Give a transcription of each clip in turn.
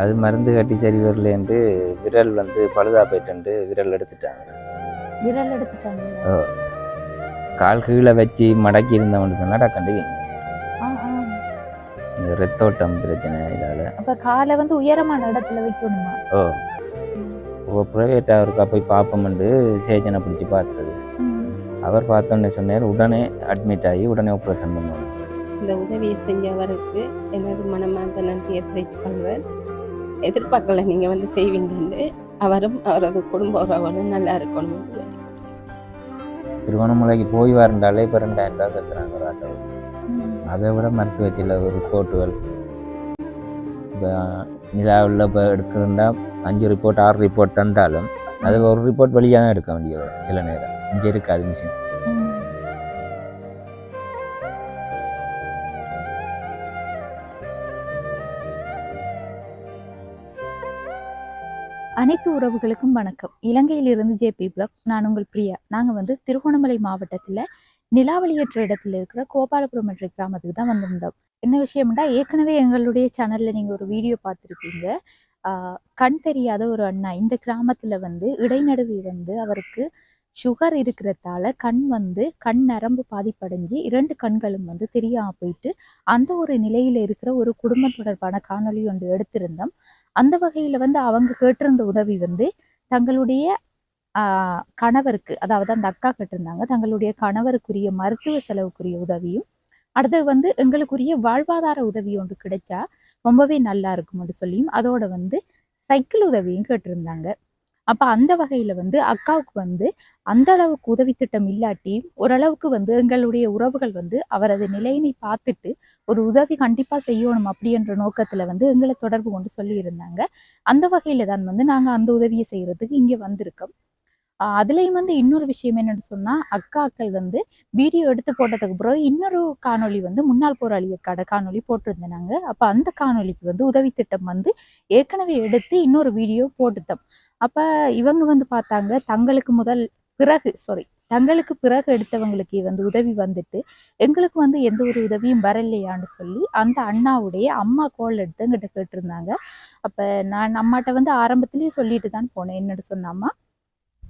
அது மருந்து கட்டி சரி வரலேன்ட்டு விரல் வந்து பழுதா போயிட்டு விரல் எடுத்துட்டாங்க. விரல் எடுத்துட்டாங்க. கால் கீழே வச்சு மடக்கி இருந்தவன் சொன்னா டக்கண்டு. இந்த ரத்தோட்டம் பிரச்சனை இதால். அப்ப காலை வந்து உயரமான இடத்துல வைக்கணுமா? ஓ. ஓ ப்ரைவேட் அவருக்கா போய் பார்ப்போம்ண்டு சேஜனை பிடிச்சி பார்த்தது. அவர் பார்த்தோன்னே சொன்னார் உடனே அட்மிட் ஆகி உடனே ஆப்ரேஷன் பண்ணுவாங்க இந்த உதவியை செஞ்சவருக்கு எனது மனமார்ந்த நன்றியை தெரிவித்துக் கொள்வேன். எதிர்பார்க்கல நீங்கள் வந்து செய்வீங்கன்னு. அவரும் அவரது குடும்ப உறவுகளும் நல்லா இருக்கணும். திருவண்ணாமலைக்கு போய் வரண்டாலே இப்போ ரெண்டாயிரம் ரூபா கட்டுறாங்க ஒரு ஆட்டோ. அதை விட மருத்துவச்சியில் ஒரு ரிப்போர்ட்டுகள். இப்போ நிலாவில் இப்போ எடுக்கிறதா அஞ்சு ரிப்போர்ட் ஆறு ரிப்போர்ட் தந்தாலும் அது ஒரு ரிப்போர்ட் வழியாக தான் எடுக்க வேண்டிய வரும் சில நேரம். இங்கே இருக்காது மிஷின் அனைத்து உறவுகளுக்கும் வணக்கம். இலங்கையிலிருந்து ஜேபி பிளாக் நான் உங்கள் பிரியா. நாங்கள் வந்து திருகோணமலை மாவட்டத்தில் நிலாவளியற்ற இடத்துல இருக்கிற கோபாலபுரம் என்ற கிராமத்துக்கு தான் வந்திருந்தோம். என்ன விஷயம்னா ஏற்கனவே எங்களுடைய சேனலில் நீங்கள் ஒரு வீடியோ பார்த்துருப்பீங்க. ஆஹ் கண் தெரியாத ஒரு அண்ணா இந்த கிராமத்தில் வந்து இடைநடுவி வந்து அவருக்கு சுகர் இருக்கிறதால கண் வந்து கண் நரம்பு பாதிப்படைஞ்சு இரண்டு கண்களும் வந்து தெரியாம போயிட்டு அந்த ஒரு நிலையில இருக்கிற ஒரு குடும்ப தொடர்பான காணொளி ஒன்று எடுத்திருந்தோம். அந்த வகையில வந்து அவங்க கேட்டிருந்த உதவி வந்து தங்களுடைய கணவருக்கு அதாவது அந்த அக்கா கேட்டிருந்தாங்க தங்களுடைய கணவருக்குரிய மருத்துவ செலவுக்குரிய உதவியும் அடுத்தது வந்து எங்களுக்குரிய வாழ்வாதார உதவி ஒன்று கிடைச்சா ரொம்பவே நல்லா இருக்கும்னு சொல்லியும் அதோட வந்து சைக்கிள் உதவியும் கேட்டிருந்தாங்க. அப்ப அந்த வகையில வந்து அக்காவுக்கு வந்து அந்த அளவுக்கு உதவி திட்டம் இல்லாட்டி ஓரளவுக்கு வந்து எங்களுடைய உறவுகள் வந்து அவரது நிலையினை பார்த்துட்டு ஒரு உதவி கண்டிப்பா செய்யணும் அப்படின்ற நோக்கத்துல வந்து எங்களை தொடர்பு கொண்டு சொல்லியிருந்தாங்க. அந்த வகையில தான் வந்து நாங்க அந்த உதவியை செய்யறதுக்கு இங்க வந்திருக்கோம். ஆஹ் அதுலயும் வந்து இன்னொரு விஷயம் என்னன்னு சொன்னா அக்காக்கள் வந்து வீடியோ எடுத்து போட்டதுக்கு பிறகு இன்னொரு காணொளி வந்து முன்னாள் போராளிய கடை காணொளி போட்டிருந்தாங்க. அப்ப அந்த காணொலிக்கு வந்து உதவி திட்டம் வந்து ஏற்கனவே எடுத்து இன்னொரு வீடியோ போட்டுட்டோம். அப்ப இவங்க வந்து பார்த்தாங்க தங்களுக்கு முதல் பிறகு சாரி தங்களுக்கு பிறகு எடுத்தவங்களுக்கு வந்து உதவி வந்துட்டு எங்களுக்கு வந்து எந்த ஒரு உதவியும் வரலையான்னு சொல்லி அந்த அண்ணாவுடைய அம்மா கோல் எடுத்து எங்கிட்ட கேட்டிருந்தாங்க. அப்ப நான் அம்மாட்ட வந்து ஆரம்பத்திலேயே சொல்லிட்டு தான் போனேன். என்னட்டு சொன்னாம்மா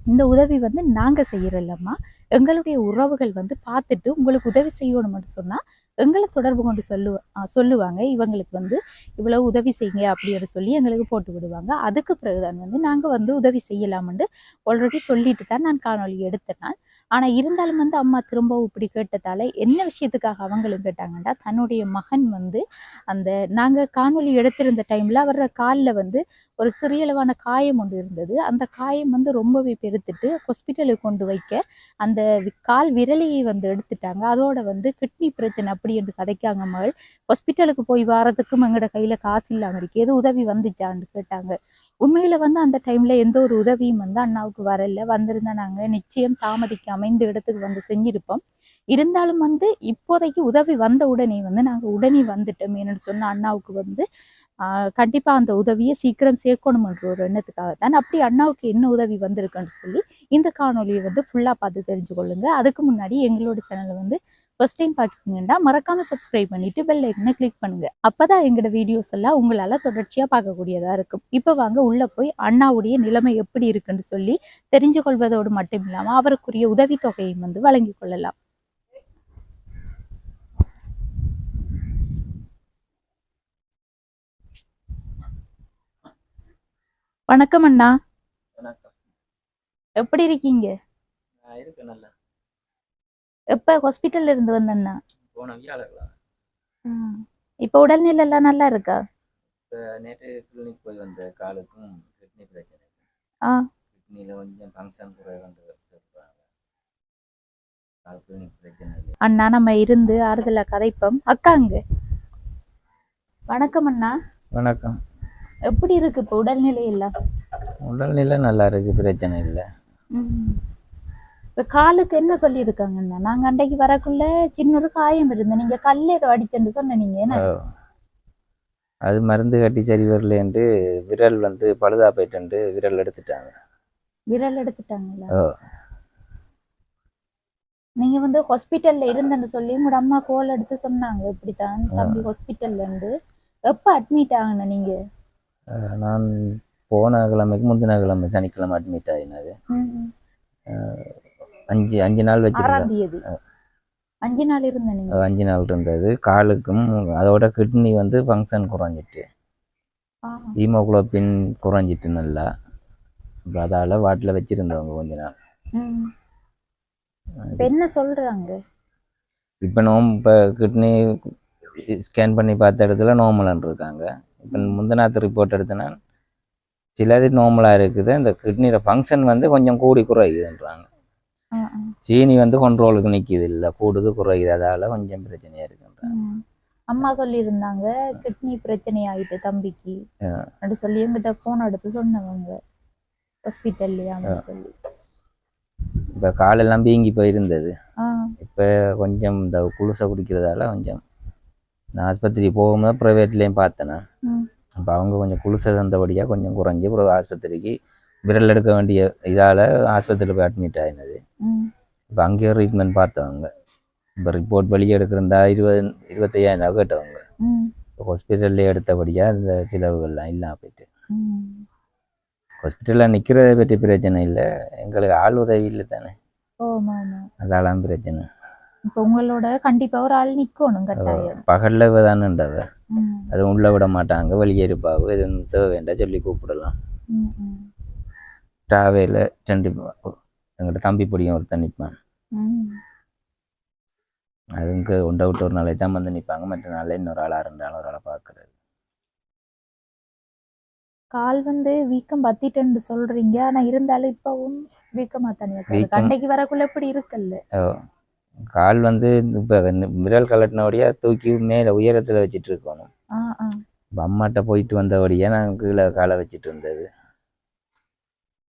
இந்த உதவி வந்து நாங்க செய்யறல்லம்மா எங்களுடைய உறவுகள் வந்து பார்த்துட்டு உங்களுக்கு உதவி செய்யணும்னு சொன்னா எங்களை தொடர்பு கொண்டு சொல்லு சொல்லுவாங்க. இவங்களுக்கு வந்து இவ்வளவு உதவி செய்யுங்க அப்படின்னு சொல்லி எங்களுக்கு போட்டு விடுவாங்க. அதுக்கு பிறகுதான் வந்து நாங்கள் வந்து உதவி செய்யலாம்னு ஆல்ரெடி சொல்லிட்டு தான் நான் காணொளி எடுத்தேன் ஆனால் ஆனா இருந்தாலும் வந்து அம்மா திரும்பவும் இப்படி கேட்டதால என்ன விஷயத்துக்காக அவங்களும் கேட்டாங்கன்னா தன்னுடைய மகன் வந்து அந்த நாங்க காணொலி எடுத்திருந்த டைம்ல அவர காலில் வந்து ஒரு சிறியளவான காயம் ஒன்று இருந்தது. அந்த காயம் வந்து ரொம்பவே பெருத்துட்டு ஹாஸ்பிட்டலுக்கு கொண்டு வைக்க அந்த கால் விரலையை வந்து எடுத்துட்டாங்க. அதோட வந்து கிட்னி பிரச்சனை அப்படி என்று கதைக்காங்க மகள். ஹாஸ்பிட்டலுக்கு போய் வாரத்துக்கும் எங்களோட கையில காசு இல்லாம இருக்கு. எது உதவி வந்துச்சான்னு கேட்டாங்க. உண்மையில வந்து அந்த டைம்ல எந்த ஒரு உதவியும் வந்து அண்ணாவுக்கு வரல. வந்திருந்தா நாங்க நிச்சயம் தாமதிக்காம இந்த இடத்துக்கு வந்து செஞ்சிருப்போம். இருந்தாலும் வந்து இப்போதைக்கு உதவி வந்த உடனே வந்து நாங்க உடனே வந்துட்டோம் என்னன்னு சொன்ன அண்ணாவுக்கு வந்து ஆஹ் கண்டிப்பா அந்த உதவியை சீக்கிரம் சேர்க்கணும்ன்ற ஒரு எண்ணத்துக்காக தான். அப்படி அண்ணாவுக்கு என்ன உதவி வந்திருக்குன்னு சொல்லி இந்த காணொலியை வந்து ஃபுல்லா பார்த்து தெரிஞ்சு கொள்ளுங்க அதுக்கு முன்னாடி எங்களோட சேனலை வந்து ஃபர்ஸ்ட் டைம் பார்க்குறீங்கன்னா மறக்காம சப்ஸ்கிரைப் பண்ணிட்டு பெல் ஐக்கனை கிளிக் பண்ணுங்க. அப்பதான் எங்களோட வீடியோஸ் எல்லாம் உங்களால தொடர்ச்சியா பார்க்கக்கூடியதா இருக்கும். இப்போ வாங்க உள்ள போய் அண்ணாவுடைய நிலைமை எப்படி இருக்குன்னு சொல்லி தெரிஞ்சு கொள்வதோடு மட்டும் இல்லாம அவருக்குரிய உதவித்தொகையும் வந்து வழங்கிக் கொள்ளலாம். வணக்கம் அண்ணா. எப்படி இருக்கீங்க? எப்ப ஹாஸ்பிட்டல்ல இருந்து வந்தண்ணா போன வியாழக்கிழமை இப்போ உடல்நிலை எல்லாம் நல்லா இருக்கா? நேற்று கிளினிக் போய் வந்த காலுக்கும் கிட்னி பிரச்சனை. ஆ. கிட்னியில் கொஞ்சம் ஃபங்க்ஷன் இல்லை அண்ணா நம்ம இருந்து ஆறுதலா கதைப்போம். அக்காங்க வணக்கம் அண்ணா. வணக்கம். எப்படி இருக்கு இப்போ உடல்நிலை எல்லாம்? உடல்நிலை நல்லா இருக்கு பிரச்சனை இல்லை. ம். இப்ப காலுக்கு என்ன சொல்லியிருக்காங்கண்ணா நாங்க அன்றைக்கு வரக்குள்ள சின்ன ஒரு காயம் இருந்து நீங்க கல்ல ஏதோ அடிச்சேன்னு சொன்னீங்க என்ன. அது மருந்து கட்டி சரி வரலேன்ட்டு விரல் வந்து பழுதா போயிட்டு விரல் எடுத்துட்டாங்க. விரல் எடுத்துட்டாங்களா. நீங்க வந்து ஹாஸ்பிட்டல்ல இருந்தேன்னு சொல்லி உங்களோட அம்மா கோல் எடுத்து சொன்னாங்க இப்படித்தான் தம்பி ஹாஸ்பிட்டல்ல இருந்து எப்ப அட்மிட் ஆகுன நீங்க? நான் போன கிழமைக்கு முந்தின கிழமை சனிக்கிழமை அட்மிட் ஆகினது. அஞ்சு அஞ்சு நாள் வச்சிருந்தேன். அஞ்சு நாள் இருந்த நீங்க. அது அஞ்சு நாள் இருந்தது. காலுக்கும் அதோட கிட்னி வந்து ஃபங்க்ஷன் குறைஞ்சிட்டு. ஹீமோகுளோபின் குறைஞ்சிட்டு நல்லா. அதால் வாட்டில் வச்சுருந்தவங்க கொஞ்ச நாள். என்ன சொல்றாங்க? இப்போ நோம் இப்போ கிட்னி ஸ்கேன் பண்ணி பார்த்த இடத்துல நார்மலான் இருக்காங்க. இப்போ முந்தநாத்து ரிப்போர்ட் எடுத்தனா சிலது நார்மலாக இருக்குது. இந்த கிட்னியோட ஃபங்க்ஷன் வந்து கொஞ்சம் கூடி குறையுதுன்றாங்க. சீனி வந்து கண்ட்ரோலுக்கு நிற்கிது இல்லை கூடுது குறையுது. அதால் கொஞ்சம் பிரச்சனையாக இருக்குன்றாங்க. அம்மா சொல்லியிருந்தாங்க கிட்னி பிரச்சனை ஆயிட்டு தம்பிக்கு. அப்படி சொல்லி என்கிட்ட போன் எடுத்து சொன்னவங்க ஹாஸ்பிட்டல்லையா சொல்லி. இப்போ காலெல்லாம் வீங்கி போயிருந்தது. இப்போ கொஞ்சம் இந்த குளுசை குடிக்கிறதால கொஞ்சம் நான் ஆஸ்பத்திரி போகும்போது ப்ரைவேட்லேயும் பார்த்தேன். அப்போ அவங்க கொஞ்சம் குளுசை தந்தபடியாக கொஞ்சம் குறைஞ்சி அப்புறம் ஆஸ்பத்திரிக்கு விரல் எடுக்க வேண்டிய இதால் ஆஸ்பத்திரியில் போய் அட்மிட் ஆகினது ம். இப்போ அங்கேயும் ட்ரீட்மெண்ட் பார்த்தவங்க. இப்போ ரிப்போர்ட் வெளியே எடுக்கிறதா இருபது இருபத்தையாயிரம் ரூபா கேட்டவங்க. ஹாஸ்பிட்டல்லே எடுத்தபடியாக இந்த செலவுகள்லாம் இல்லாமல் போயிட்டு. ஹாஸ்பிட்டலில் நிற்கிறத பற்றி பிரச்சனை இல்லை. எங்களுக்கு ஆள் உதவி இல்லை தானே. அதாலாம் பிரச்சனை. இப்போ உங்களோட கண்டிப்பா ஒரு ஆள் கட்டாயம். பகலில் தானேன்றவ அது உள்ளே விட மாட்டாங்க. வெளியே இருப்பாவு இது தேவை வேண்டாம் சொல்லி கூப்பிடலாம். டாவேல ரெண்டு எங்கிட்ட தம்பி பொடியும் ஒருத்தன் நிற்பான். அதுங்க ஒன்றை விட்டு ஒரு நாளைக்கு தான் வந்து நிற்பாங்க மற்ற நாளில் இன்னொரு ஆளாக ரெண்டு ஆள் ஒரு ஆளை பார்க்குறது. கால் வந்து வீக்கம் பத்திட்டுன்னு சொல்றீங்க. ஆனா இருந்தாலும் இப்பவும் வீக்கமா வீக்கம். கண்டைக்கு வரக்குள்ள இப்படி இருக்குல்ல? கால் வந்து இப்போ விரல் கலட்டினபடியாக தூக்கி மேலே உயரத்தில் வச்சுட்டு இருக்கணும். அம்மாட்ட போயிட்டு வந்தபடியாக நான் கீழே காலை வச்சுட்டு இருந்தது.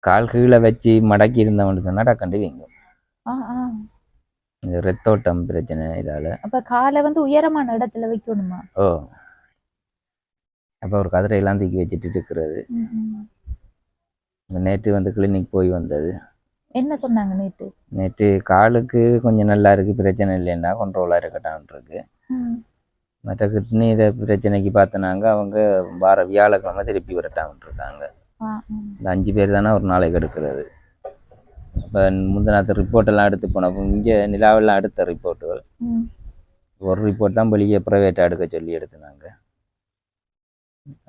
கால் கீழே வச்சு மடக்கி இருந்தவன்னு சொன்னால் டக்கண்டு வீங்கும் இந்த ரத்தோட்டம் பிரச்சனை இதால். அப்ப காலை வந்து உயரமான இடத்துல வைக்கணுமா? ஓ. அப்போ ஒரு கதிரையெல்லாம் தூக்கி வச்சுட்டு இருக்கிறது. நேற்று வந்து கிளினிக் போய் வந்தது. என்ன சொன்னாங்க நேத்து? நேற்று காலுக்கு கொஞ்சம் நல்லா இருக்குது பிரச்சனை இல்லைன்னா கண்ட்ரோலாக இருக்கட்டான் இருக்கு ம், மற்ற கிட்னி பிரச்சனைக்கு பார்த்தனாங்க அவங்க வார வியாழக்கிழமை திருப்பி வரட்டான் இருக்காங்க ஆ, ஆ. இந்த அஞ்சு பேர் தானே ஒரு நாளைக்கு எடுக்கிறது. இப்போ முந்தினாத்த ரிப்போர்ட் எல்லாம் எடுத்து போனப்போ இங்கே நிலாவெல்லாம் எடுத்த ரிப்போர்ட்டுகள் ஒரு ரிப்போர்ட் தான் வெளியே ப்ரைவேட்டாக எடுக்க சொல்லி எடுத்துனாங்க.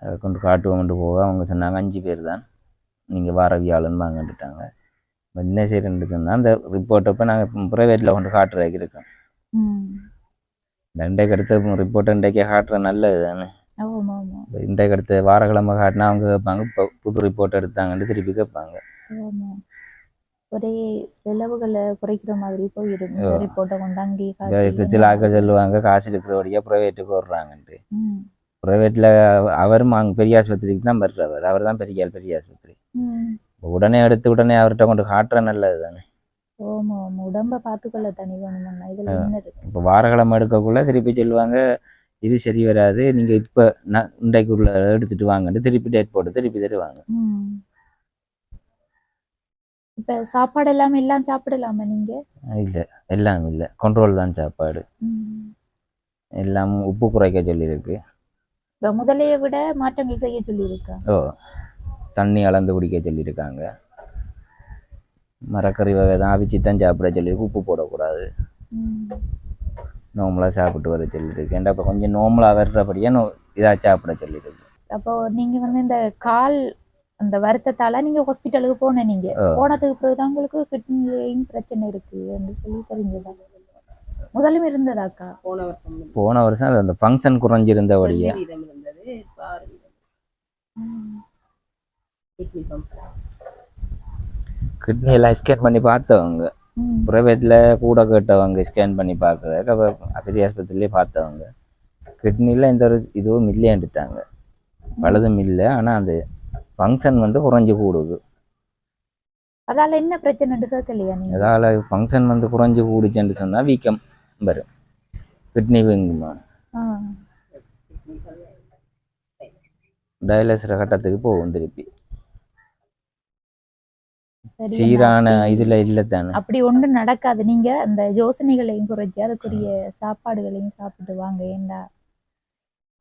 அதை கொண்டு காட்டுவோம்ட்டு போக. அவங்க சொன்னாங்க அஞ்சு பேர் தான். நீங்கள் வார வியாழன் வாங்கன்ட்டுட்டாங்க என்ன செய்யறேன்னு சொன்னால் அந்த ரிப்போர்ட்டை இப்போ நாங்கள் ப்ரைவேட்டில் கொண்டு காட்டுறதுக்கு இருக்கோம். இன்றைக்கு அடுத்த ரிப்போர்ட் இன்றைக்கே காட்டுற நல்லது தானே. இன்றைக்கு அடுத்த வாரக்கிழமை காட்டினா அவங்க கேட்பாங்க இப்போ புது ரிப்போர்ட் எடுத்தாங்கன்னு திருப்பி கேட்பாங்க. ஒரே செலவுகளை குறைக்கிற மாதிரி ஆ. ரிப்போர்ட்டை கொண்டு அங்கேயே இப்போ காட்டி சில ஆட்கள் சொல்லுவாங்க காசு இருக்கிறபடியாக ப்ரைவேட்டுக்கு வர்றாங்கன்ட்டு ம், ப்ரைவேட்டில் அவரும் அங்கே பெரிய ஆஸ்பத்திரிக்கு தான் வர்றவர். அவர் தான் பெரிய பெரிய ஆஸ்பத்திரி. இப்ப உடனே எடுத்து உடனே அவர்கிட்ட கொண்டு காட்டுற நல்லது தானே. உடம்ப பார்த்துக்கொள்ள தனி இதுல என்ன இருக்கு? இப்போ வாரக்கிழமை எடுக்கக்குள்ள திருப்பி சொல்லுவாங்க இது சரி வராது. நீங்கள் இப்போ நான் இன்றைக்குள்ள எடுத்துட்டு வாங்கன்ட்டு திருப்பி டேட் போட்டு திருப்பி தருவாங்க. இப்ப சாப்பாடு எல்லாம் எல்லாம் சாப்பிடலாமா நீங்க? இல்லை. எல்லாம் இல்லை. கண்ட்ரோல் தான் சாப்பாடு. எல்லாம் உப்பு குறைக்க சொல்லியிருக்கு. இப்ப முதலைய விட மாற்றங்கள் செய்ய சொல்லியிருக்கா? ஓ. தண்ணி அளந்து குடிக்க சொல்லியிருக்காங்க. மரக்கறி வகை தான் அவிச்சு தான் சாப்பிட சொல்லியிருக்கு. உப்பு போடக்கூடாது. ம். நார்மலாக சாப்பிட்டு வர சொல்லியிருக்கு. ஏன்டா இப்போ கொஞ்சம் நார்மலாக வர்றபடியே நோ இதாக சாப்பிட சொல்லியிருக்கு. அப்போ நீங்க வந்து இந்த கால் அந்த வருத்தத்தால நீங்க ஹாஸ்பிட்டலுக்கு போன நீங்க. ஆ. போனதுக்கு பிறகுதான் உங்களுக்கு கிட்னிலையும் பிரச்சனை இருக்கு என்று சொல்லி தெரிஞ்சதா முதலும் இருந்ததாக்கா? போன வருஷம் போன வருஷம் அது அந்த ஃபங்க்ஷன் குறைஞ்சிருந்தபடியே வீதம் ம். கிட்னி எல்லாம் ஸ்கேன் பண்ணி பார்த்தவங்க. ப்ரைவேட்டில் கூட கேட்டவங்க ஸ்கேன் பண்ணி பார்க்குறதுக்கு அப்போ பெரிய ஆஸ்பத்திரியிலே பார்த்தவங்க. கிட்னியில் எந்த ஒரு இதுவும் இல்லைன்ட்டுட்டாங்க பலதும் இல்லை. ஆனால் அந்த ஃபங்க்ஷன் வந்து குறைஞ்சி கூடுது. அதால என்ன பிரச்சனை கேட்கலையா அதால் ஃபங்க்ஷன் வந்து குறைஞ்சி கூடுச்சுன்னு சொன்னால் வீக்கம் வரும். கிட்னி வீங்குமா. டயாலிசிஸ் கட்டத்துக்கு போகும் திருப்பி. சீரான இதில் இல்லை தானே அப்படி ஒன்றும் நடக்காது. நீங்க அந்த யோசனைகளையும் குறைச்சி அதுக்குரிய சாப்பாடுகளையும் சாப்பிட்டு வாங்க. ஏண்டா?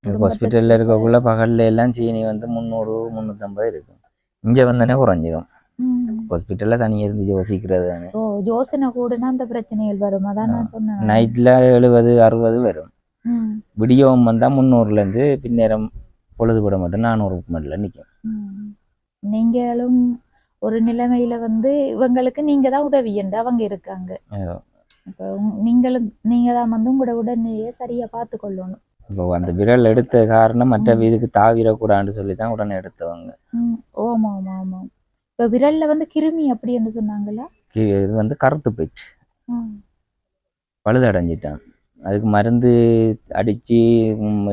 ஹாஸ்பிட்டலில் இருக்கக்குள்ள பகல்ல எல்லாம் சீனி வந்து முந்நூறு முந்நூற்றம்பது இருக்கும். இங்கே வந்தோடனே குறைஞ்சிடும். ஹாஸ்பிட்டலில் தனியாக இருந்து யோசிக்கிறது தானே ஓ யோசனை கூடனா அந்த பிரச்சனைகள் வரும். அதான் நான் சொன்னேன். நைட்டில் எழுபது அறுபது வரும். ம், விடியவும் வந்தால் முந்நூறுலேருந்து பின்னேரம் பொழுதுபட மட்டும் நானூறுக்கு மட்டும் நிற்கும். நீங்களும் ஒரு நிலைமையில வந்து இவங்களுக்கு நீங்க தான் உதவி என்று அவங்க இருக்காங்க. இப்போ நீங்களும் நீங்க தான் வந்து உங்களோட உடனேயே சரியா பார்த்து கொள்ளணும் இப்போ அந்த விரல் எடுத்த காரணம் மற்ற இதுக்கு தாவிடக்கூடாதுன்னு சொல்லி தான் உடனே எடுத்தவங்க. ஆமா ஆமா ஆமா. இப்ப விரல்ல வந்து கிருமி அப்படி என்று சொன்னாங்களா? இது வந்து கருத்து போயிடுச்சு. பழுதடைஞ்சிட்டான். அதுக்கு மருந்து அடித்து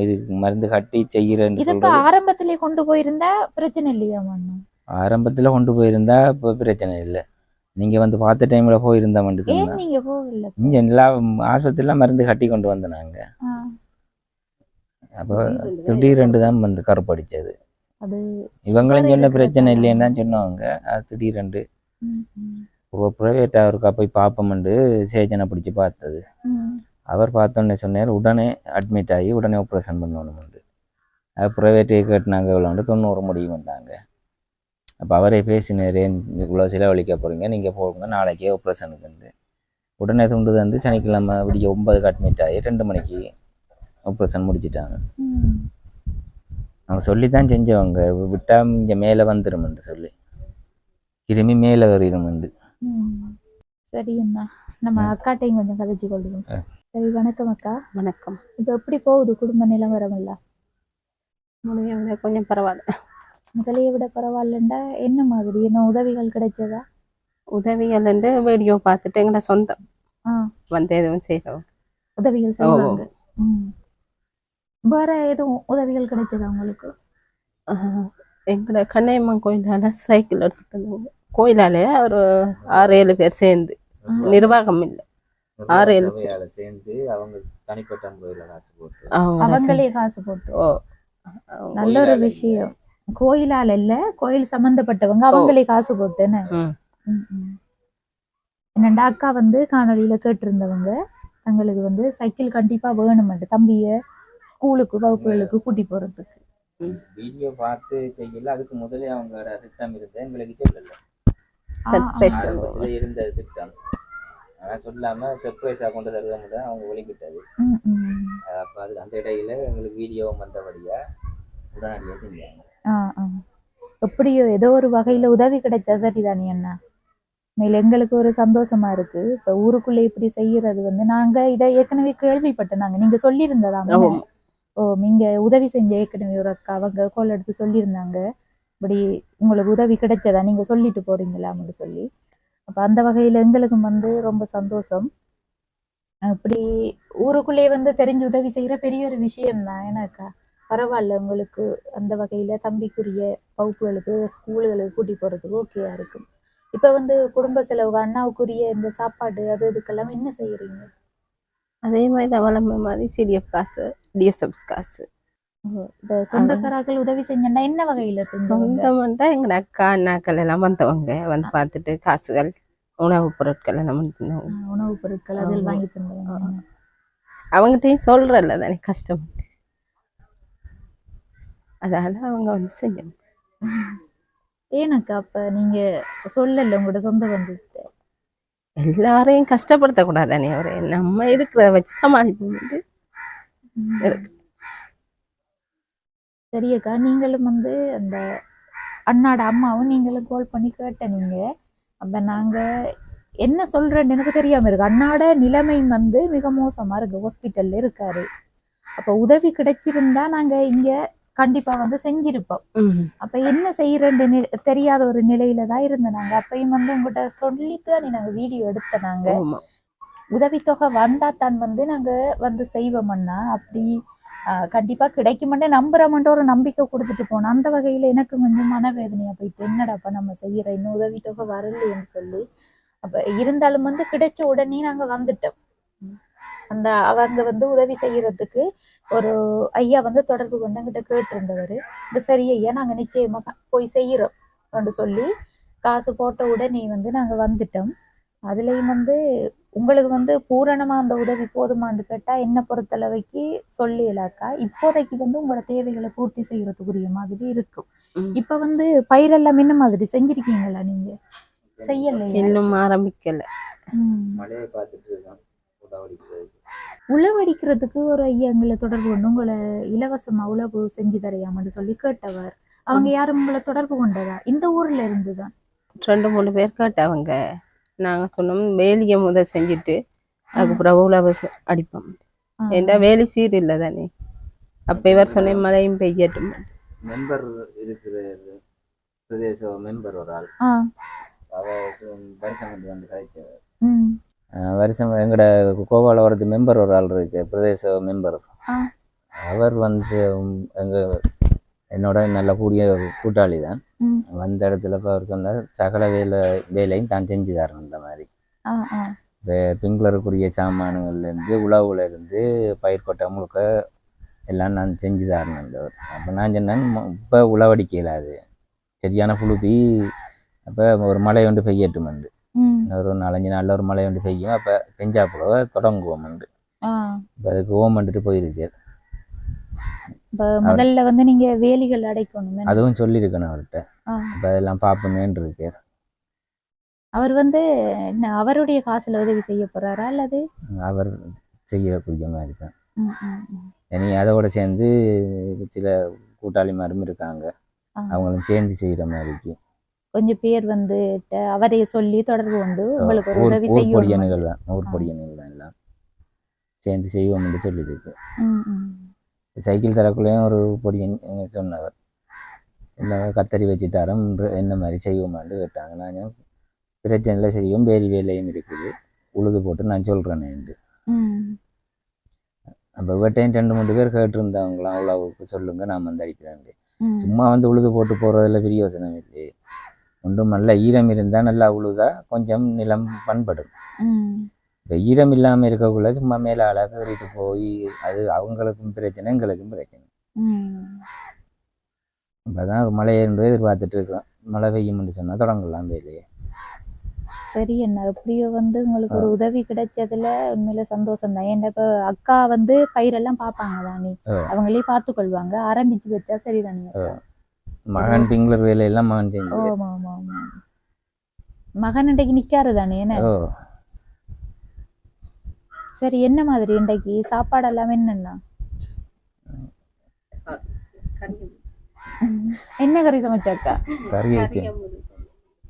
இதுக்கு மருந்து கட்டி இது சொல்கிறது ஆரம்பத்திலே கொண்டு போயிருந்தா பிரச்சனை இல்லையா மண்ணு ஆரம்பத்தில் கொண்டு போயிருந்தா இப்போ பிரச்சனை இல்லை. நீங்கள் வந்து பார்த்த டைமில் போயிருந்தோம்னு ஏன் சொன்னா. நீங்க போகல? இங்கே எல்லா ஆஸ்பத்திரிலாம் மருந்து கட்டி கொண்டு வந்தோம் நாங்கள் அப்போ திடீரென்று தான் வந்து கருப்படிச்சது. இவங்களும் சொன்ன பிரச்சனை. இல்லைன்னு தான் சொன்னவங்க. அது ம், ஒரு ப்ரைவேட்டாக இருக்கா போய் பார்ப்போம்ண்டு சேஜனை பிடிச்சி பார்த்தது. அவர் பார்த்தோன்னே சொன்னார் உடனே அட்மிட் ஆகி உடனே ஆப்ரேஷன் பண்ணணும்ண்டு அது ப்ரைவேட்டே கேட்டினாங்க எவ்வளோண்டு தொண்ணூறு முடியும் வந்தாங்க அப்போ அவரே பேசினார் இவ்வளோ செலவழிக்க போகிறீங்க நீங்கள் போங்க நாளைக்கே ஆப்ரேஷனுக்குண்டு உடனே துண்டு வந்து சனிக்கிழமை விடிய ஒன்பதுக்கு அட்மிட் ஆகி ரெண்டு மணிக்கு ஆப்ரேஷன் முடிச்சிட்டாங்க. அவங்க சொல்லி தான் செஞ்சவங்க விட்டால் இங்கே மேலே வந்துருமென்று சொல்லி. கிருமி மேலே ஏறிடுமெண்டு ம். சரி அண்ணா நம்ம அக்காட்டையும் கொஞ்சம் கதைச்சு கொள்ளுவோம். சரி வணக்கம் அக்கா. வணக்கம். இப்போ எப்படி போகுது குடும்ப நிலவரம் எல்லாம் கொஞ்சம் பரவாயில்ல. முதலையை விட பரவாயில்லண்டா? என்ன மாதிரி? என்ன உதவிகள் கிடைச்சதா? உதவிகள் வீடியோ பார்த்துட்டு எங்கட சொந்தம். வந்து எதுவும் செய்கிறோம் உதவிகள் செய்வாங்க. வேற எதுவும் உதவிகள் கிடைச்சதா உங்களுக்கு? எங்கட கண்ணையம்மன் கோயிலால சைக்கிள் எடுத்துட்டு வந்தாங்க கோயிலால ஒரு ஆறு ஏழு பேர் சேர்ந்து. நிர்வாகம் இல்லை. ஆறு ஏழு சேர்ந்து அவங்க தனிப்பட்ட முறையில் காசு போட்டு. அவங்க அவங்களே காசு போட்டு. ஓ. நல்ல ஒரு விஷயம். கோயிலால இல்ல கோயில் சம்பந்தப்பட்டவங்க அவங்களே காசு போட்டுன்னு. என்னண்டா அக்கா வந்து காணொளியில கேட்டிருந்தவங்க தங்களுக்கு வந்து சைக்கிள் கண்டிப்பா வேணுமெண்டு தம்பிய ஸ்கூலுக்கு வகுப்புகளுக்கு கூட்டி போறதுக்கு. வீடியோ பார்த்து செய்யல அதுக்கு முதலே அவங்களோட திட்டம் இருந்தது எங்களுக்கு சொல்லல சர்ப்ரைஸ் இருந்த திட்டம். ஆனால் சொல்லாம சர்ப்ரைஸாக கொண்டு தருவ முடியும் அவங்க ஒழிக்கிட்டது. அப்போ அது அந்த இடையில எங்களுக்கு வீடியோவும் வந்தபடியா உடனடியாக செஞ்சாங்க. எப்படியோ ஏதோ ஒரு வகையில உதவி கிடைச்சா சரிதானே அண்ணா. மேல எங்களுக்கு ஒரு சந்தோஷமா இருக்கு. இப்ப ஊருக்குள்ள இப்படி செய்யறது வந்து நாங்க இதை ஏற்கனவே கேள்விப்பட்டோம் நாங்க. நீங்க சொல்லியிருந்ததாம் ஆமா. ஓ நீங்க உதவி செஞ்ச ஏற்கனவே ஒரு அக்கா அவங்க கோல் எடுத்து சொல்லியிருந்தாங்க. இப்படி உங்களுக்கு உதவி கிடைச்சதா? நீங்க சொல்லிட்டு போறீங்களாம்னு சொல்லி. அப்ப அந்த வகையில எங்களுக்கும் வந்து ரொம்ப சந்தோஷம். அப்படி ஊருக்குள்ளே வந்து தெரிஞ்சு உதவி செய்யற பெரிய ஒரு விஷயம் தான் எனக்கா பரவாயில்ல உங்களுக்கு அந்த வகையில தம்பிக்குரிய வகுப்புகளுக்கு ஸ்கூலுகளுக்கு கூட்டி போறதுக்கு ஓகேயா இருக்கும். இப்ப வந்து குடும்ப செலவு அண்ணாவுக்குரிய இந்த சாப்பாடு அது இதுக்கெல்லாம் என்ன செய்யறீங்க? அதே மாதிரி தான் வளமை மாதிரி சிடிஎஃப் காசு டிஎஸ்எஃப்ஸ் காசு. இந்த சொந்தக்காரர்கள் உதவி செஞ்சா என்ன வகையில செஞ்சவங்க? சொந்தம்ண்டா எங்க அக்கா அண்ணாக்கள் எல்லாம் வந்தவங்க வந்து பார்த்துட்டு காசுகள் உணவுப் பொருட்கள் எல்லாம் தந்தாங்க. உணவுப் பொருட்கள் அதில். வாங்கி தந்தவங்க. அவங்ககிட்டயும் சொல்றல்ல தானே கஷ்டம். அதால அவங்க வந்து செஞ்சாங்க ஏனக்கா அப்ப நீங்க சொல்லல உங்களோட சொந்த பந்தத்தை? எல்லாரையும் கஷ்டப்படுத்தக்கூடாது தானே அவரை? நம்ம இருக்கிறத வச்சு சமாளிப்போம் இருக்கு. சரியக்கா நீங்களும் வந்து அந்த அண்ணாட அம்மாவும் நீங்களும் கால் பண்ணி கேட்ட நீங்க. அப்ப நாங்க என்ன சொல்றேன்னு எனக்கு தெரியாம இருக்கு. அண்ணாட நிலைமை வந்து மிக மோசமா இருக்கு. ஹாஸ்பிட்டல்ல இருக்காரு. அப்ப உதவி கிடைச்சிருந்தா நாங்க இங்க கண்டிப்பா வந்து செஞ்சிருப்போம். அப்ப என்ன செய்யறேன்னு தெரியாத ஒரு நிலையில தான் இருந்தோம் நாங்க அப்பயும் வந்து உங்ககிட்ட சொல்லித்தான் நாங்க வீடியோ எடுத்த நாங்க. ஆமா. உதவித்தொகை வந்தா தான் வந்து நாங்க வந்து செய்வோம்னா அப்படி கண்டிப்பா கிடைக்குமெண்டே நம்புறோம்ன்ற ஒரு நம்பிக்கை கொடுத்துட்டு போனோம். அந்த வகையில எனக்கு கொஞ்சம் மனவேதனையா போயிட்டு என்னடாப்பா நம்ம செய்யற? இன்னும் உதவித்தொகை வரலையேன்னு சொல்லி அப்ப இருந்தாலும் வந்து கிடைச்ச உடனே நாங்க வந்துட்டோம். அந்த அவங்க வந்து உதவி செய்யறதுக்கு ஒரு ஐயா வந்து தொடர்பு கொண்டு என்கிட்ட கேட்டிருந்தவர் இந்த சரி ஐயா நாங்க நிச்சயமா க- போய் செய்யறோம் அப்படின்னு சொல்லி காசு போட்ட உடனே வந்து நாங்க வந்துட்டோம். அதுலயும் வந்து உங்களுக்கு வந்து பூரணமா அந்த உதவி போதுமான்னு கேட்டா என்ன பொறுத்தளவைக்கு சொல்லலாக்கா இப்போதைக்கு வந்து உங்களோட தேவைகளை பூர்த்தி செய்யறதுக்குரிய மாதிரி இருக்கும். இப்ப வந்து பயிரெல்லாம் என்ன மாதிரி செஞ்சிருக்கீங்களா நீங்க? செய்யலையா? இன்னும் ஆரம்பிக்கல. மழையை பார்த்துட்டு இருக்கோம் உழவடிக்கிறதுக்கு ஒரு ஐயா எங்களை தொடர்பு கொண்டு உங்களை இலவசமா உழவு செஞ்சு தரையாமன்னு சொல்லி கேட்டவர். அவங்க யாரும் உங்களை தொடர்பு கொண்டதா? இந்த ஊர்ல இருந்துதான். ரெண்டு மூணு பேர் கேட்டவங்க நாங்க சொன்னோம் வேலியை முத செஞ்சுட்டு அதுக்கப்புறம் உழவு அடிப்போம். ஆ. ஏண்டா வேலி சீர் இல்லை தானே? அப்ப இவர் சொன்னேன் மழையும் பெய்யட்டும். மெம்பர் இருக்கிற பிரதேச மெம்பர் ஒரு ஆள். அவ வருஷம் வந்து கழிச்சவர். வருஷம் எங்கட கோபாலவரத்து மெம்பர் ஒரு ஆள் இருக்கு பிரதேச மெம்பர். அவர் வந்து எங்க என்னோட நல்ல கூடிய கூட்டாளி தான். வந்த இடத்துல இப்போ அவர் சொன்னார் சகல வேலை வேலையும் தான் செஞ்சு தரேன் இந்த மாதிரி பிங்க்லருக்குரிய சாமான்கள்லேருந்து உழவுல இருந்து பயிர் கொட்டை முழுக்க எல்லாம் நான் செஞ்சு தரணுன்றவர் அப்போ நான் சொன்னேன் இப்போ உழவடிக்கல அது சரியான புழுதி அப்போ ஒரு மழை ஒன்று பெய்யட்டும் வந்து. ஒரு நாலஞ்சு நாளில் ஒரு மழை ஒன்று பெய்யும். அப்போ பெஞ்சா போல தொடங்குவோம் வந்து ஆ. இப்போ அதுக்கு ஓம் வந்துட்டு போயிருக்கு. முதல்ல வந்து நீங்க வேலிகள் அடைக்கணும். அதுவும் சொல்லியிருக்கணும் அவர்கிட்ட. இப்போ அதெல்லாம் பார்ப்போமேன்னு இருக்கு அவர் வந்து என்ன அவருடைய காசுல உதவி செய்ய போறாரா அல்லது? அவர் செய்யக்கூடிய மாதிரி தான். இனி அதோட சேர்ந்து சில கூட்டாளிமாரும் இருக்காங்க. அவங்களும் சேர்ந்து செய்கிற மாதிரிக்கு. கொஞ்சம் பேர் வந்து அவரை சொல்லி தொடர்பு கொண்டு உங்களுக்கு ஒரு உதவி ஊர் செய்யணும் பொடியனுகள் தான் ஊர் ஆ. பொடியனுகள் தான் எல்லாம். சேர்ந்து செய்வோம்னு சொல்லியிருக்கு. ம், ம். சைக்கிள் தரக்குள்ளேயும் ஒரு பொடியன் சொன்னவர். இல்லை கத்தரி வச்சு தரோம் என்ன மாதிரி செய்வோமான்னு கேட்டாங்க. நான் பிரச்சனையில் செய்வோம் வேலி வேலையும் இருக்குது. உழுது போட்டு நான் சொல்கிறேன்னு ம். அப்போ இவட்டையும் ரெண்டு மூணு பேர் கேட்டிருந்தவங்களாம் அவ்வளோவுக்கு சொல்லுங்க நான் வந்து அடிக்கிறேன். சும்மா வந்து உழுது போட்டு போகிறதுல பெரிய யோசனை இல்லை ஒன்றும் நல்ல ஈரம் இருந்தால் நல்லா உழுதா கொஞ்சம் நிலம் பண்படும். இப்போ ஈரம் இல்லாமல் இருக்கக்குள்ள சும்மா மேலே அழகாக கறிட்டு போய் அது அவங்களுக்கும் பிரச்சனை எங்களுக்கும் பிரச்சனை. இப்போ தான் மழையை என்று எதிர்பார்த்துட்டு இருக்கிறோம். மழை பெய்யும்னு சொன்னால் தொடங்கலாம் வேலையை. சரி என்ன எப்படியோ வந்து உங்களுக்கு ஒரு உதவி கிடைச்சதுல உண்மையில சந்தோஷம் தான். ஏன்னா இப்ப அக்கா வந்து பயிரெல்லாம் பார்ப்பாங்க தானே. அவங்களே பார்த்து கொள்வாங்க ஆரம்பிச்சு வச்சா சரிதானே அக்கா? மகன் பிங்களர் வேலையெல்லாம் மகன் செஞ்சு மகன் இன்றைக்கு நிக்காரு தானே என்ன சரி என்ன மாதிரி இன்றைக்கு? சாப்பாடு எல்லாம் என்னன்னா ம். என்ன கறி சமைச்சாக்கா? கறி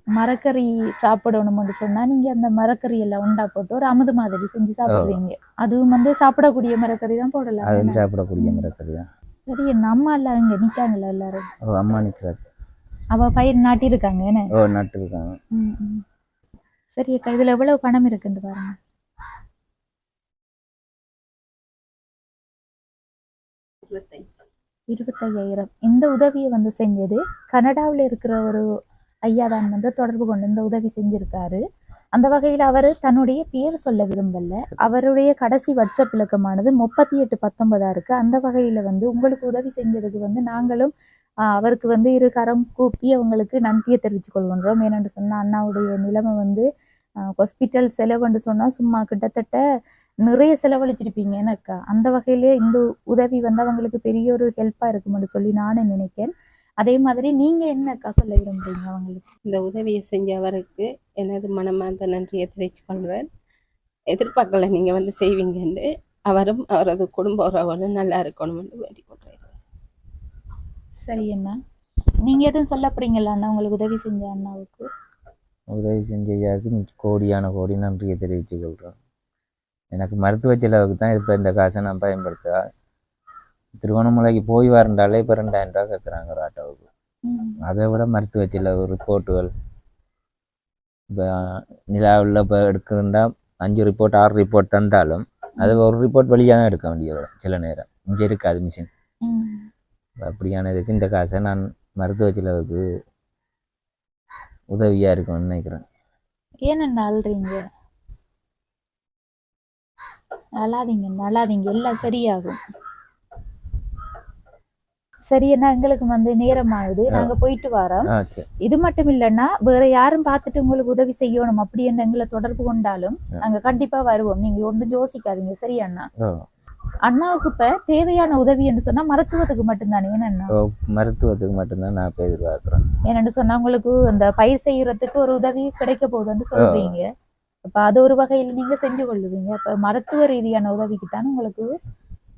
மரக்கறி சாப்பிடணும்னு சொன்னா நீங்க அந்த மரக்கறி எல்லாம் உண்டா போட்டு ஒரு அமுது மாதிரி செஞ்சு சாப்பிடுவீங்க. அதுவும் வந்து சாப்பிடக்கூடிய மரக்கறி தான் போடலாம்? சாப்பிடக்கூடிய மரக்கறி தான். சரி என் அம்மா எல்லாம் இங்க நிக்காங்களா எல்லாரும். ஓ அம்மா நிற்கிறார் அவ பயிர் நாட்டி இருக்காங்க என்ன? ஓ நட்டு இருக்காங்க. சரி அக்கா இதுல எவ்வளவு பணம் இருக்குன்னு பாருங்க. இருபத்தையாயிரம். இந்த உதவியை வந்து செஞ்சது கனடாவில் இருக்கிற ஒரு ஐயா தான் வந்து தொடர்பு கொண்டு இந்த உதவி செஞ்சிருக்காரு. அந்த வகையில் அவர் தன்னுடைய பேர் சொல்ல விரும்பல. அவருடைய கடைசி வாட்ஸ்அப் இலக்கமானது முப்பத்தி எட்டு பத்தொன்பதா இருக்கு. அந்த வகையில வந்து உங்களுக்கு உதவி செஞ்சதுக்கு வந்து நாங்களும் அவருக்கு வந்து இரு கரம் கூப்பி அவங்களுக்கு நன்றியை தெரிவித்துக் கொள்கின்றோம். ஏனென்று சொன்னால் அண்ணாவுடைய நிலைமை வந்து ஹாஸ்பிட்டல் செலவுன்னு சொன்னால் சும்மா கிட்டத்தட்ட நிறைய செலவழிச்சிருப்பீங்க. எனக்கா அந்த வகையிலே இந்த உதவி வந்து அவங்களுக்கு பெரிய ஒரு ஹெல்ப்பாக இருக்கும்னு சொல்லி நானும் நினைக்கிறேன். அதே மாதிரி நீங்க என்னக்கா சொல்ல விரும்புறீங்க அவங்களுக்கு? இந்த உதவியை செஞ்சவருக்கு எனது மனமார்ந்த நன்றியை தெரிவித்துக் கொள்வேன் எதிர்பார்க்கல நீங்க வந்து செய்வீங்கன்னு அவரும் அவரது குடும்ப உறவுகளும் நல்லா இருக்கணும்னு வேண்டிக் கொள்கிறேன். சரி அண்ணா. நீங்க எதுவும் சொல்ல போறீங்களா அண்ணா உங்களுக்கு உதவி செஞ்ச அண்ணாவுக்கு? உதவி செஞ்சதுக்கு கோடியான கோடி நன்றியை தெரிவித்துக் கொள்கிறோம். எனக்கு மருத்துவ செலவுக்கு தான் இப்போ இந்த காசை நான் பயன்படுத்த திருவண்ணாமலைக்கு போய் வரண்டாலே இப்போ ரெண்டாயிரம் ரூபா கேட்குறாங்க ஒரு ஆட்டோவுக்கு. அதை விட மருத்துவ செலவு ரிப்போர்ட்டுகள். இப்போ நிலாவில் இப்போ எடுக்கிறண்டா அஞ்சு ரிப்போர்ட் ஆறு ரிப்போர்ட் தந்தாலும் அது ஒரு ரிப்போர்ட் வழியாக தான் எடுக்க வேண்டிய வரும் சில நேரம். இங்கே இருக்காது மிஷின். அப்படியான இதுக்கு இந்த காசை நான் மருத்துவ செலவுக்கு உதவியாக இருக்கும்னு நினைக்கிறேன். ஏன் அழுறீங்க? அழாதீங்க அழாதீங்க. எல்லாம் சரியாகும். சரி என்ன எங்களுக்கு வந்து நேரம் ஆகுது நாங்க போயிட்டு வரோம். இது மட்டும் இல்லைன்னா வேற யாரும் பார்த்துட்டு உங்களுக்கு உதவி செய்யணும். அப்படி என்று எங்களை தொடர்பு கொண்டாலும் நாங்க கண்டிப்பா வருவோம். நீங்க ஒன்றும் யோசிக்காதீங்க. சரி அண்ணா? அண்ணாவுக்கு இப்ப தேவையான உதவி என்று சொன்னா மருத்துவத்துக்கு மட்டும்தானே? ஏன்னா மருத்துவத்துக்கு மட்டும்தான் நான் இப்போ எதிர்பார்க்குறேன். ஏன்னு சொன்னா உங்களுக்கு இந்த பயிர் செய்யறதுக்கு ஒரு உதவி கிடைக்க போகுதுன்னு சொல்றீங்க. அப்ப அது ஒரு வகையில நீங்க செஞ்சு கொள்ளுவீங்க. அப்ப மருத்துவ ரீதியான உதவிக்கு தான் உங்களுக்கு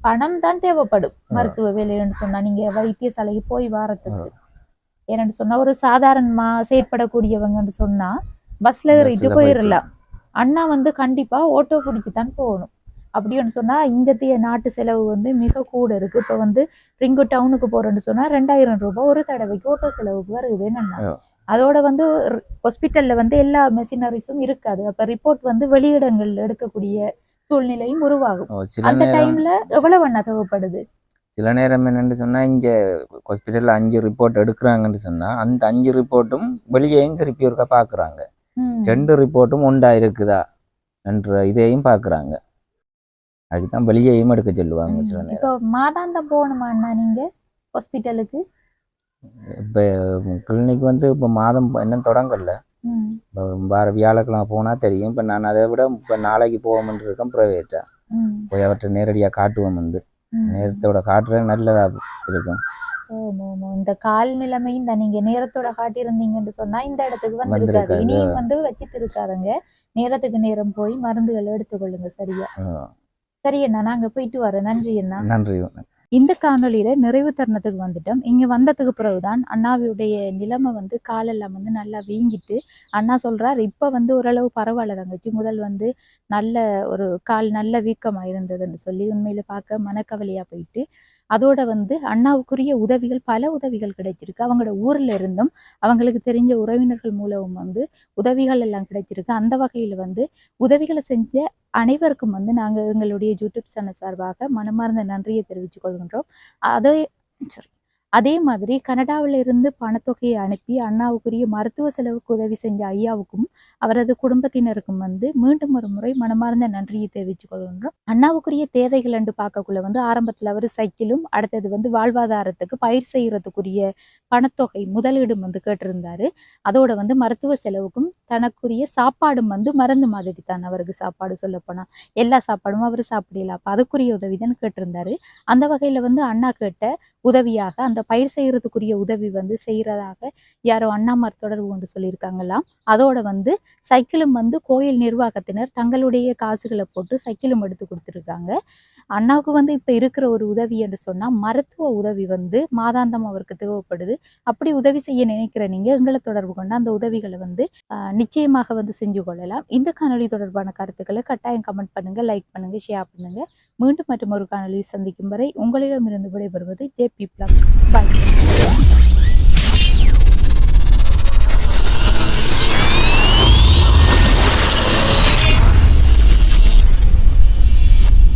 பணம் தான் தேவைப்படும். மருத்துவ வேலைன்னு சொன்னா நீங்க வைத்தியசாலைக்கு போய் வாரத்துக்கு. ஏன்னு சொன்னா ஒரு சாதாரணமா செயற்படக்கூடியவங்கன்னு சொன்னா பஸ்ல ஏறிட்டு போயிடலாம் அண்ணா வந்து கண்டிப்பா ஓட்டோ பிடிச்சு தான் போகணும். அப்படின்னு சொன்னா இங்கத்திய நாட்டு செலவு வந்து மிக கூட இருக்கு. இப்ப வந்து ரிங்கு டவுனுக்கு போறேன்னு சொன்னா ரெண்டாயிரம் ரூபாய் ஒரு தடவைக்கு ஓட்டோ செலவுக்கு வருது என்னன்னா ஆ. அதோட வந்து ஹாஸ்பிட்டல்ல வந்து எல்லா மெஷினரிஸும் இருக்காது. அப்ப ரிப்போர்ட் வந்து வெளியிடங்கள்ல எடுக்கக்கூடிய சூழ்நிலையும் உருவாகும். அந்த டைம்ல எவ்வளவு அண்ணா தேவைப்படுது சில நேரம் என்னன்னு சொன்னா இங்க ஹாஸ்பிட்டல்ல அஞ்சு ரிப்போர்ட் எடுக்கிறாங்கன்னு சொன்னா அந்த அஞ்சு ரிப்போர்ட்டும் வெளியேயும் திருப்பி ஒருக்கா பாக்குறாங்க. ம். ரெண்டு ரிப்போர்ட்டும் உண்டா இருக்குதா? என்ற இதையும் பாக்குறாங்க. அதுதான் வெளியேயும் எடுக்க சொல்லுவாங்க சில நேரம். இப்போ மாதாந்தம் போகணுமா அண்ணா நீங்க? ஹாஸ்பிட்டலுக்கு இப்ப கிளினிக் வந்து இப்ப மாதம் இன்னும் தொடங்கல. வார வியாழக்கிழமை போனா தெரியும். இப்ப நான் அதை விட இப்ப நாளைக்கு போவோம்னு இருக்கேன் ப்ரைவேட்டா ம். போய் அவர்கிட்ட நேரடியா காட்டுவோம் வந்து. நேரத்தோட காட்டுறது நல்லதா இருக்கும். இந்த கால் நிலைமை இந்த நீங்க நேரத்தோட காட்டியிருந்தீங்கன்னு சொன்னா இந்த இடத்துக்கு வந்திருக்காது. இனியும் வந்து வச்சிட்டு இருக்காருங்க. நேரத்துக்கு நேரம் போய் மருந்துகளை எடுத்துக்கொள்ளுங்க சரியா? சரி அண்ணா நாங்க போயிட்டு வரோம் நன்றி அண்ணா. நன்றி இந்த காணொலியில நிறைவு தருணத்துக்கு வந்துட்டோம். இங்க வந்ததுக்கு பிறகுதான் அண்ணாவுடைய நிலைமை வந்து காலெல்லாம் வந்து நல்லா வீங்கிட்டு அண்ணா சொல்றாரு இப்ப வந்து ஓரளவு பரவாயில்ல தங்கச்சி. முதல் வந்து நல்ல ஒரு கால் நல்ல வீக்கமா இருந்ததுன்னு சொல்லி உண்மையில பார்க்க மனக்கவலையா போயிட்டு அதோட வந்து அண்ணாவுக்குரிய உதவிகள் பல உதவிகள் கிடைச்சிருக்கு. அவங்களோட ஊர்ல இருந்தும் அவங்களுக்கு தெரிஞ்ச உறவினர்கள் மூலமும் வந்து உதவிகள் எல்லாம் கிடைச்சிருக்கு. அந்த வகையில வந்து உதவிகளை செஞ்ச அனைவருக்கும் வந்து நாங்கள் எங்களுடைய யூடியூப் சேனல் சார்பாக மனமார்ந்த நன்றியை தெரிவித்துக் கொள்கின்றோம். அதே சரி அதே மாதிரி கனடாவில் இருந்து பணத்தொகையை அனுப்பி அண்ணாவுக்குரிய மருத்துவ செலவுக்கு உதவி செஞ்ச ஐயாவுக்கும் அவரது குடும்பத்தினருக்கும் வந்து மீண்டும் ஒரு முறை மனமார்ந்த நன்றியை தெரிவித்துக் கொள்கின்றோம். அண்ணாவுக்குரிய தேவைகள் என்று பார்க்கக்குள்ள வந்து ஆரம்பத்தில் அவர் சைக்கிளும் அடுத்தது வந்து வாழ்வாதாரத்துக்கு பயிர் செய்யறதுக்குரிய பணத்தொகை முதலீடும் வந்து கேட்டிருந்தாரு. அதோட வந்து மருத்துவ செலவுக்கும் தனக்குரிய சாப்பாடும் வந்து மருந்து மாதிரி தான் அவருக்கு சாப்பாடு சொல்லப்போனா. எல்லா சாப்பாடும் அவர் சாப்பிடல. அப்போ அதுக்குரிய உதவி தான் கேட்டிருந்தாரு. அந்த வகையில் வந்து அண்ணா கேட்ட உதவியாக அந்த பயிர் செய்யறதுக்குரிய உதவி வந்து செய்யறதாக யாரோ அண்ணாமார் தொடர்பு கொண்டு சொல்லியிருக்காங்களாம். அதோட வந்து சைக்கிளும் வந்து கோயில் நிர்வாகத்தினர் தங்களுடைய காசுகளை போட்டு சைக்கிளும் எடுத்து கொடுத்துருக்காங்க. அண்ணாவுக்கு வந்து இப்போ இருக்கிற ஒரு உதவி என்று சொன்னால் மருத்துவ உதவி வந்து மாதாந்தம் அவருக்கு தேவைப்படுது. அப்படி உதவி செய்ய நினைக்கிற நீங்கள் எங்களை தொடர்பு கொண்டு அந்த உதவிகளை வந்து ஆஹ், நிச்சயமாக வந்து செஞ்சு கொள்ளலாம். இந்த காணொலி தொடர்பான கருத்துக்களை கட்டாயம் கமெண்ட் பண்ணுங்க லைக் பண்ணுங்க ஷேர் பண்ணுங்க. மீண்டும் மற்றும் ஒரு காணொலியை சந்திக்கும் வரை உங்களிடமிருந்து விடைபெறுவது ஜே பி பிளாக். பாய்